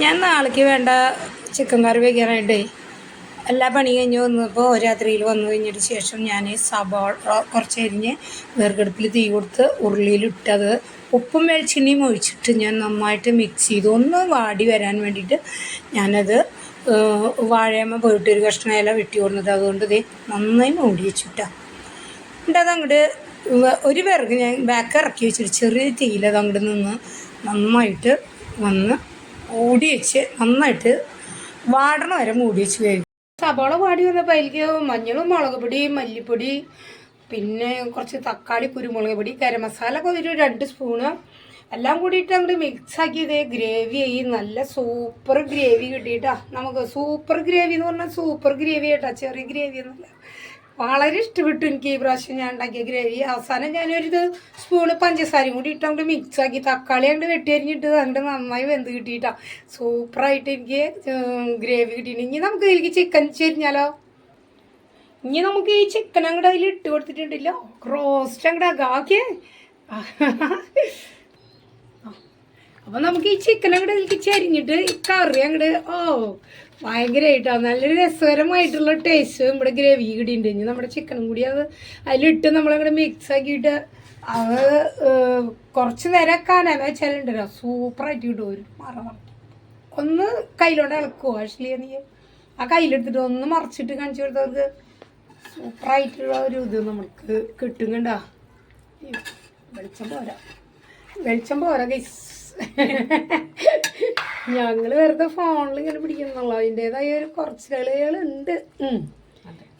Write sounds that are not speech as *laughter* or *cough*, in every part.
ഞാൻ നാളേക്ക് വേണ്ട ചിക്കൻ കറി വയ്ക്കാനായിട്ടേ എല്ലാ പണി കഴിഞ്ഞ് വന്നപ്പോൾ രാത്രിയിൽ വന്നു കഴിഞ്ഞിട്ട് ശേഷം ഞാൻ സവാള കുറച്ച് അരിഞ്ഞ് വേർകടുപ്പിൽ തീ കൊടുത്ത് ഉരുളിയിലിട്ടത് ഉപ്പും വെളിച്ചെണ്ണയും ഒഴിച്ചിട്ട് ഞാൻ നന്നായിട്ട് മിക്സ് ചെയ്തു ഒന്ന് വാടി വരാൻ വേണ്ടിയിട്ട് ഞാനത് വാഴയമ്മ പോയിട്ട് ഒരു കഷ്ണം ഇല വെട്ടി കൊടുത്തത് അതുകൊണ്ട് ഇത് നന്നായി മൂടി വെച്ചിട്ടാണ് എന്നിട്ട് അതങ്ങോട്ട് ഒരു വിറക് ഞാൻ ബാക്ക് ഇറക്കി വെച്ചിട്ട് ചെറിയ തീയിലത് അങ്ങോട്ട് നിന്ന് നന്നായിട്ട് വന്ന് മൂടി വെച്ച് നന്നായിട്ട് വാടണ വരെ മൂടി വെച്ച് കഴിക്കും സവാള വാടി വന്നപ്പോൾ അതിലേക്ക് മഞ്ഞളും മുളക് പൊടി മല്ലിപ്പൊടി പിന്നെ കുറച്ച് തക്കാളി കുരുമുളക് പൊടി ഗരം മസാല ഒരു രണ്ട് സ്പൂണ് എല്ലാം കൂടിയിട്ട് അങ്ങോട്ട് മിക്സ് ആക്കി ഇതേ ഗ്രേവി ആയി. നല്ല സൂപ്പർ ഗ്രേവി കിട്ടിയിട്ടാ. നമുക്ക് സൂപ്പർ ഗ്രേവി എന്ന് പറഞ്ഞാൽ സൂപ്പർ ഗ്രേവി ആയിട്ടാ. ചെറിയ ഗ്രേവി ഒന്നുമില്ല. വളരെ ഇഷ്ടപ്പെട്ടു എനിക്ക് ഈ പ്രാവശ്യം ഞാൻ ഉണ്ടാക്കിയ ഗ്രേവി. അവസാനം ഞാനൊരു ഇത് സ്പൂണ് പഞ്ചസാരയും കൂടി ഇട്ട് അങ്ങോട്ട് മിക്സ് ആക്കി. തക്കാളി അങ്ങോട്ട് വെട്ടി അരിഞ്ഞിട്ട് അങ്ങോട്ട് നന്നായി വെന്ത് കിട്ടിയിട്ടാ. സൂപ്പറായിട്ട് എനിക്ക് ഗ്രേവി കിട്ടിയിട്ടുണ്ട്. ഇനി നമുക്ക് ഇതിലേക്ക് ചിക്കൻ ചെരിഞ്ഞാലോ? ഇനി നമുക്ക് ഈ ചിക്കൻ അങ്ങോട്ട് അതിൽ ഇട്ട് കൊടുത്തിട്ടുണ്ടല്ലോ. റോസ്റ്റ് അങ്ങോട്ട് ആക്കിയേ അപ്പം നമുക്ക് ഈ ചിക്കൻ അങ്ങോട്ട് ഇതിലേക്ക് ചരിഞ്ഞിട്ട് ഈ കറി അങ്ങോട്ട് ഓ ഭയങ്കരമായിട്ടാണ് നല്ലൊരു രസകരമായിട്ടുള്ള ടേസ്റ്റ് നമ്മുടെ ഗ്രേവി കിട്ടിയിട്ടുണ്ട് ഇനി നമ്മുടെ ചിക്കനും കൂടി അത് അതിലിട്ട് നമ്മളങ്ങനെ മിക്സ് ആക്കിയിട്ട് അത് കുറച്ച് നേരം കാനാൻ വെച്ചാലുണ്ടല്ലോ സൂപ്പറായിട്ട് കിട്ടും. ഒരു മറ ഒന്ന് കയ്യിലോട്ട് ഇളക്കുമോ ആക്ച്വലി നീ. ആ കയ്യിലെടുത്തിട്ട് ഒന്ന് മറിച്ചിട്ട് കാണിച്ചു കൊടുത്തവർക്ക് സൂപ്പറായിട്ടുള്ള ഒരു ഇത് നമുക്ക് കിട്ടും കണ്ടാ. വെളിച്ചം പോരാ. വെളിച്ചം പോരാ ഗൈസ് *laughs* ഞങ്ങൾ വെറുതെ ഫോണിൽ ഇങ്ങനെ പിടിക്കുന്നുള്ളൂ. അതിന്റെതായ ഒരു കുറച്ചുകളുണ്ട്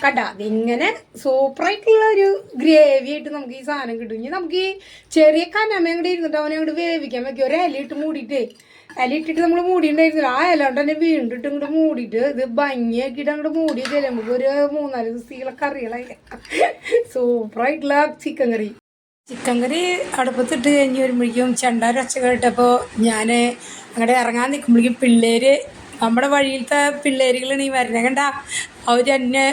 കണ്ട അതിങ്ങനെ സൂപ്പറായിട്ടുള്ള ഒരു ഗ്രേവി ആയിട്ട് നമുക്ക് ഈ സാധനം കിട്ടും. ഇനി നമുക്ക് ഈ ചെറിയ കനമേ കൂടെ ഇരുന്നിട്ട് അവനെ അങ്ങോട്ട് വേവിക്കാൻ വെക്കും. ഒരു ഇല ഇട്ട് മൂടിയിട്ടേ ഇല ഇട്ടിട്ട് നമ്മൾ മൂടിയിട്ടുണ്ടായിരുന്നില്ല ആ ഇല കൊണ്ട് തന്നെ വീണ്ടിട്ട് ഇങ്ങോട്ട് മൂടിയിട്ട് ഇത് ഭംഗിയാക്കിയിട്ട് അങ്ങോട്ട് മൂടി വെച്ചാൽ നമുക്ക് ഒരു മൂന്നാൽ ദിവസത്തിലുള്ള കറികളായി. സൂപ്പറായിട്ടുള്ള ചിക്കൻ കറി. ചിക്കൻ കറി അടുപ്പത്തിട്ട് കഴിഞ്ഞ് വരുമ്പോഴേക്കും ചെണ്ടാര ഒച്ച കേട്ടപ്പോൾ ഞാൻ അങ്ങോട്ട് ഇറങ്ങാൻ നിൽക്കുമ്പോഴേക്കും പിള്ളേര് നമ്മുടെ വഴിയിലത്തെ പിള്ളേരുകളാണ് ഈ വരുന്നത്. കണ്ട? അവർ എന്നെ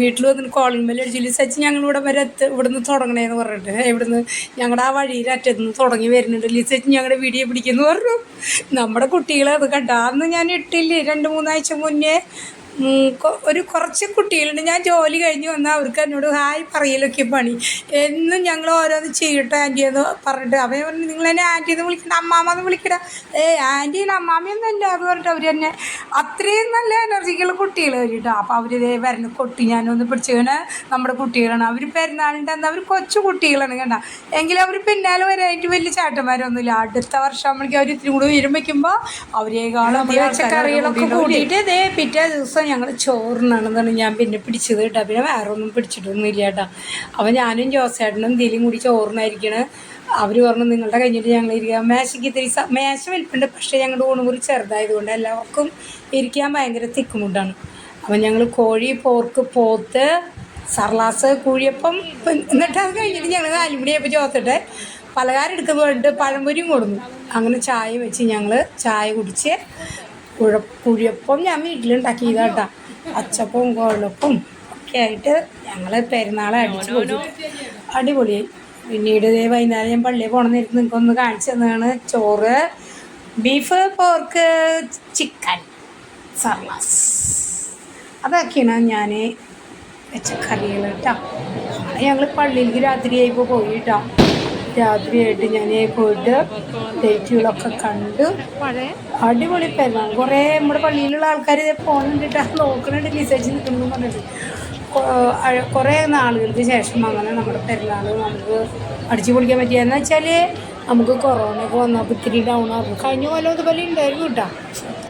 വീട്ടിൽ വന്നിട്ട് കോളിംഗ് ബെല്ല് അടിച്ചില്ല സച്ചി ഞങ്ങൾ ഇവിടെ വരെ എത്ത ഇവിടുന്ന് തുടങ്ങണേന്ന് പറഞ്ഞിട്ട് ഇവിടുന്ന് ഞങ്ങളുടെ ആ വഴിയിൽ അറ്റത്ത് നിന്ന് തുടങ്ങി വരുന്നുണ്ട്. ലിസച്ച് ഞങ്ങളുടെ വീഡിയോ പിടിക്കുന്നു പറഞ്ഞു. നമ്മുടെ കുട്ടികളെ അത് കണ്ട അന്ന് ഞാൻ ഇട്ടില്ലേ? രണ്ട് മൂന്നാഴ്ച മുന്നേ ഒരു കുറച്ച് കുട്ടികളുണ്ട്. ഞാൻ ജോലി കഴിഞ്ഞ് വന്നാൽ അവർക്ക് എന്നോട് ഹായ് പറയലൊക്കെ പണി. എന്നും ഞങ്ങൾ ഓരോന്ന് ചെയ്യട്ടെ ആന്റി എന്ന് പറഞ്ഞിട്ട്. അവൻ പറഞ്ഞു നിങ്ങൾ എന്നെ ആന്റി എന്ന് വിളിക്കണ്ട അമ്മാമ എന്ന് വിളിക്കട ഏ ആന്റിയിൽ അമ്മാമ്മയൊന്നല്ല അത് പറഞ്ഞിട്ട് അവർ തന്നെ അത്രയും നല്ല എനർജിക്കുള്ള കുട്ടികൾ വരിട്ടോ അപ്പോൾ അവർ ഇതേ വരണ കൊട്ടി ഞാനൊന്ന് പിടിച്ചിങ്ങനെ നമ്മുടെ കുട്ടികളാണ്. അവർ പെരുന്നാളിന്റെ അന്ന് അവർ കൊച്ചു കുട്ടികളാണ് കണ്ട എങ്കിലും അവർ പിന്നാലെ വരായിട്ട് വലിയ ചാട്ടന്മാരൊന്നുമില്ല. അടുത്ത വർഷം ആകുമ്പോഴേക്കും അവർ ഇത്തിരി കൂടി ഉയരം വയ്ക്കുമ്പോൾ അവരേക്കാളും പച്ചക്കറികളൊക്കെ കൂട്ടിയിട്ട് ഇതേ പിറ്റേ ദിവസം ഞങ്ങൾ ചോറിനാണെന്നാണ് ഞാൻ പിന്നെ പിടിച്ചത് കേട്ടോ. പിന്നെ വേറെ ഒന്നും പിടിച്ചിട്ടൊന്നും ഇല്ല കേട്ടോ. അപ്പം ഞാനും ജോസേട്ടനും ദിലും കൂടി ചോറിനായിരിക്കണ്. അവർ പറഞ്ഞു നിങ്ങളുടെ കഴിഞ്ഞിട്ട് ഞങ്ങൾ ഇരിക്കുക മേശയ്ക്ക് ഇത്തിരി മേശ വലിപ്പുണ്ട് പക്ഷേ ഞങ്ങളുടെ ഊണുമുറി ചെറുതായതുകൊണ്ട് എല്ലാവർക്കും ഇരിക്കാൻ ഭയങ്കര തിക്കുമുട്ടാണ്. അപ്പം ഞങ്ങൾ കോഴി പോർക്ക് പോത്ത് സർലാസ് കുഴിയപ്പം എന്നിട്ട് അത് കഴിഞ്ഞിട്ട് ഞങ്ങൾ നാലുമണിയായപ്പോൾ ചോത്തിട്ട് പലഹാരം എടുക്കുന്നത് കണ്ടിട്ട് പഴംപൊരിയും കൊടുന്നു. അങ്ങനെ ചായ വെച്ച് ഞങ്ങൾ ചായ കുടിച്ച് കുഴ കുഴിയപ്പം ഞാൻ വീട്ടിലുണ്ടാക്കിയതാട്ടാ. അച്ചപ്പവും കുഴപ്പവും ഒക്കെ ആയിട്ട് ഞങ്ങൾ പെരുന്നാളെ അടിച്ചു പോയിട്ട് അടിപൊളിയായി പിന്നീട് ഇതേ വൈകുന്നേരം ഞാൻ പള്ളിയിൽ നിങ്ങൾക്ക് ഒന്ന് കാണിച്ചു തന്നതാണ് ചോറ്. ബീഫ് പോർക്ക് ചിക്കൻ സർലാസ് അതൊക്കെയാണ് ഞാൻ വെച്ച കറികൾ കേട്ടോ ഞങ്ങൾ പള്ളിയിലേക്ക് രാത്രിയായിപ്പോൾ പോയി കേട്ടോ രാത്രിയായിട്ട് ഞാൻ പോയിട്ട് ഡേറ്റുകളൊക്കെ കണ്ട്. അടിപൊളി പെരുന്നാൾ. കുറേ നമ്മുടെ പള്ളിയിലുള്ള ആൾക്കാർ ഇതേ പോകുന്നുണ്ടിട്ട് നോക്കണുണ്ട് മെസ്സേജ് നിൽക്കുന്നു പറഞ്ഞിട്ട്. കുറേ നാളുകൾക്ക് ശേഷം അങ്ങനെ നമ്മുടെ പെരുന്നാൾ നമുക്ക് അടിച്ചു പൊളിക്കാൻ പറ്റിയെന്ന് വെച്ചാൽ നമുക്ക് കൊറോണ ഒക്കെ വന്നപ്പോൾ ഇത്തിരി ഡൗൺ ആകും കഴിഞ്ഞ കൊല്ലം ഇതുപോലെ ഉണ്ടായിരുന്നു കേട്ടോ.